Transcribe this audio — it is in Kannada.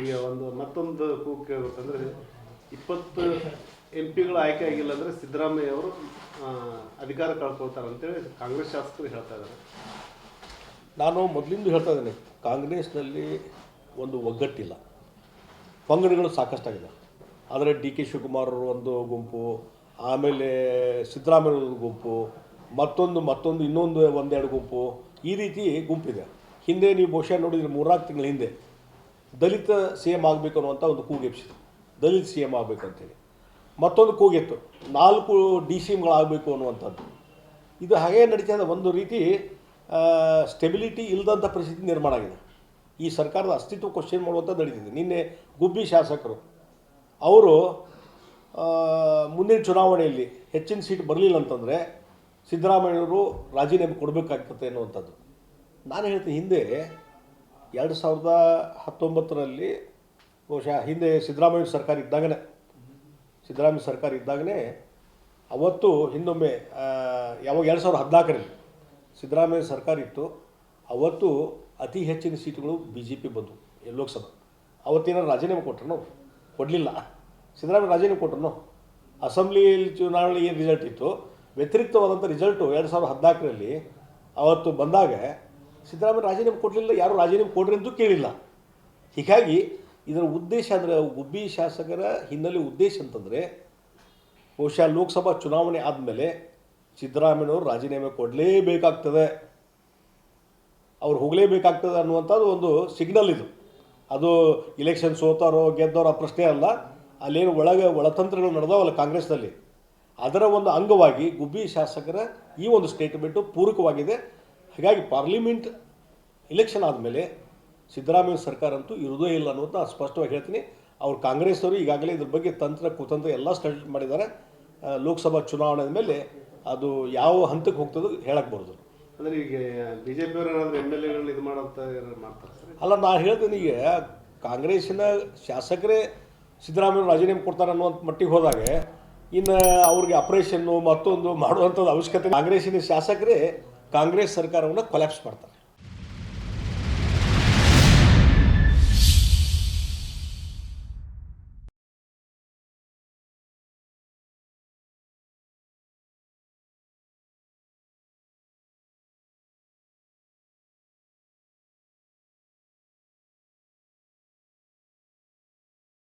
ಈಗ ಒಂದು ಮತ್ತೊಂದು ಕೂಗು ಕೇಳ್ಬೇಕಂದ್ರೆ ಇಪ್ಪತ್ತು ಎಂ ಪಿಗಳು ಆಯ್ಕೆ ಆಗಿಲ್ಲ ಅಂದರೆ ಸಿದ್ದರಾಮಯ್ಯ ಅವರು ಅಧಿಕಾರ ಕಳ್ಕೊಳ್ತಾರೆ ಅಂತೇಳಿ ಕಾಂಗ್ರೆಸ್ ಶಾಸಕರು ಹೇಳ್ತಾ ಇದ್ದಾರೆ. ನಾನು ಮೊದಲಿಂದ ಹೇಳ್ತಾ ಇದ್ದೀನಿ, ಕಾಂಗ್ರೆಸ್ನಲ್ಲಿ ಒಂದು ಒಗ್ಗಟ್ಟಿಲ್ಲ. ಪಂಗಡಗಳು ಸಾಕಷ್ಟಾಗಿದೆ. ಆದರೆ ಡಿ ಕೆ ಶಿವಕುಮಾರ್ ಅವರು ಒಂದು ಗುಂಪು, ಆಮೇಲೆ ಸಿದ್ದರಾಮಯ್ಯ ಗುಂಪು, ಮತ್ತೊಂದು ಮತ್ತೊಂದು, ಇನ್ನೊಂದು, ಒಂದೆರಡು ಗುಂಪು, ಈ ರೀತಿ ಗುಂಪಿದೆ. ಹಿಂದೆ ನೀವು ಬಹುಶಃ ನೋಡಿದ್ರೆ ಮೂರ್ನಾಲ್ಕು ತಿಂಗಳ ಹಿಂದೆ ದಲಿತ ಸಿ ಎಂ ಆಗಬೇಕು ಅನ್ನುವಂಥ ಒಂದು ಕೂಗೆಪ್ಸಿತು ದಲಿತ ಸಿ ಎಂ ಆಗಬೇಕು ಅಂತೇಳಿ ಮತ್ತೊಂದು ಕೂಗಿತ್ತು ನಾಲ್ಕು ಡಿ ಸಿ ಎಮ್ಗಳಾಗಬೇಕು ಅನ್ನುವಂಥದ್ದು. ಇದು ಹಾಗೇ ನಡೀತಾ ಒಂದು ರೀತಿ ಸ್ಟೆಬಿಲಿಟಿ ಇಲ್ಲದಂಥ ಪರಿಸ್ಥಿತಿ ನಿರ್ಮಾಣ ಆಗಿದೆ. ಈ ಸರ್ಕಾರದ ಅಸ್ತಿತ್ವ ಕ್ವಶನ್ ಮಾಡುವಂಥ ನಡೀತಿದೆ. ನಿನ್ನೆ ಗುಬ್ಬಿ ಶಾಸಕರು, ಅವರು ಮುಂದಿನ ಚುನಾವಣೆಯಲ್ಲಿ ಹೆಚ್ಚಿನ ಸೀಟ್ ಬರಲಿಲ್ಲ ಅಂತಂದರೆ ಸಿದ್ದರಾಮಯ್ಯವರು ರಾಜೀನಾಮೆ ಕೊಡಬೇಕಾಗ್ತದೆ ಅನ್ನುವಂಥದ್ದು. ನಾನು ಹೇಳ್ತೀನಿ ಹಿಂದೆ ಎರಡು ಸಾವಿರದ ಹತ್ತೊಂಬತ್ತರಲ್ಲಿ ಬಹುಶಃ ಹಿಂದೆ ಸಿದ್ದರಾಮಯ್ಯ ಸರ್ಕಾರ ಇದ್ದಾಗನೇ, ಸಿದ್ದರಾಮಯ್ಯ ಸರ್ಕಾರ ಇದ್ದಾಗನೇ ಅವತ್ತು ಹಿಂದೊಮ್ಮೆ ಯಾವಾಗ ಎರಡು ಸಾವಿರದ ಹದಿನಾಲ್ಕರಲ್ಲಿ ಸಿದ್ದರಾಮಯ್ಯ ಸರ್ಕಾರ ಇತ್ತು, ಅವತ್ತು ಅತಿ ಹೆಚ್ಚಿನ ಸೀಟುಗಳು ಬಿ ಜೆ ಪಿ ಬಂದವು ಲೋಕಸಭೆ. ಅವತ್ತೇನಾರು ರಾಜೀನಾಮೆ ಕೊಟ್ರನು, ಕೊಡಲಿಲ್ಲ. ಸಿದ್ದರಾಮಯ್ಯ ರಾಜೀನಾಮೆ ಕೊಟ್ರನು ಅಸೆಂಬ್ಲಿಯಲ್ಲಿ ಚುನಾವಣೆ ಏನು ರಿಸಲ್ಟ್ ಇತ್ತು? ವ್ಯತಿರಿಕ್ತವಾದಂಥ ರಿಸಲ್ಟು ಎರಡು ಸಾವಿರದ ಹದಿನಾಲ್ಕರಲ್ಲಿ ಅವತ್ತು ಬಂದಾಗ ಸಿದ್ದರಾಮಯ್ಯ ರಾಜೀನಾಮೆ ಕೊಡಲಿಲ್ಲ, ಯಾರು ರಾಜೀನಾಮೆ ಕೊಡ್ರಿ ಅಂತೂ ಕೇಳಿಲ್ಲ. ಹೀಗಾಗಿ ಇದರ ಉದ್ದೇಶ ಅಂದರೆ ಗುಬ್ಬಿ ಶಾಸಕರ ಹಿನ್ನೆಲೆ ಉದ್ದೇಶ ಅಂತಂದರೆ, ಬಹುಶಃ ಲೋಕಸಭಾ ಚುನಾವಣೆ ಆದಮೇಲೆ ಸಿದ್ದರಾಮಯ್ಯನವರು ರಾಜೀನಾಮೆ ಕೊಡಲೇಬೇಕಾಗ್ತದೆ. ಅವ್ರು ಹೋಗಲೇಬೇಕಾಗ್ತದೆ ಅನ್ನುವಂಥದ್ದು ಒಂದು ಸಿಗ್ನಲ್ ಇದು. ಅದು ಇಲೆಕ್ಷನ್ ಸೋತಾರೋ, ಗೆದ್ದೋರೋ ಆ ಪ್ರಶ್ನೆ ಅಲ್ಲ. ಅಲ್ಲೇನು ಒಳಗೆ ಒಳತಂತ್ರಗಳು ನಡೆದವಲ್ಲ ಕಾಂಗ್ರೆಸ್ನಲ್ಲಿ. ಅದರ ಒಂದು ಅಂಗವಾಗಿ ಗುಬ್ಬಿ ಶಾಸಕರ ಈ ಒಂದು ಸ್ಟೇಟ್ಮೆಂಟು ಪೂರಕವಾಗಿದೆ. ಹಾಗಾಗಿ ಪಾರ್ಲಿಮೆಂಟ್ ಇಲೆಕ್ಷನ್ ಆದಮೇಲೆ ಸಿದ್ದರಾಮಯ್ಯ ಸರ್ಕಾರ ಅಂತೂ ಇರೋದೇ ಇಲ್ಲ ಅನ್ನೋದು ನಾನು ಸ್ಪಷ್ಟವಾಗಿ ಹೇಳ್ತೀನಿ. ಅವ್ರು ಕಾಂಗ್ರೆಸ್ನವರು ಈಗಾಗಲೇ ಇದ್ರ ಬಗ್ಗೆ ತಂತ್ರ ಕುತಂತ್ರ ಎಲ್ಲ ಸ್ಟಡಿ ಮಾಡಿದ್ದಾರೆ. ಲೋಕಸಭಾ ಚುನಾವಣೆ ಮೇಲೆ ಅದು ಯಾವ ಹಂತಕ್ಕೆ ಹೋಗ್ತದೋ ಹೇಳಕ್ಕೆ ಬರೋದು ಅಂದರೆ ಈಗ ಬಿ ಜೆ ಪಿಯವರು ಏನಾದರೂ ಎಂ ಎಲ್ ಎಗಳನ್ನ ಇದು ಮಾಡ್ತಾರೆ? ಅಲ್ಲ ನಾನು ಹೇಳ್ತೀನಿ ಈಗ ಕಾಂಗ್ರೆಸ್ಸಿನ ಶಾಸಕರೇ ಸಿದ್ದರಾಮಯ್ಯ ರಾಜೀನಾಮೆ ಕೊಡ್ತಾರೆ ಅನ್ನುವಂಥ ಮಟ್ಟಿಗೆ ಹೋದಾಗ ಇನ್ನು ಅವ್ರಿಗೆ ಆಪ್ರೇಷನ್ನು ಮತ್ತೊಂದು ಮಾಡುವಂಥದ್ದು ಅವಶ್ಯಕತೆ ಕಾಂಗ್ರೆಸ್ಸಿನ ಶಾಸಕರೇ ಕಾಂಗ್ರೆಸ್ ಸರ್ಕಾರವನ್ನು ಕೊಲ್ಯಾಪ್ಸ್ ಮಾಡ್ತಾರೆ.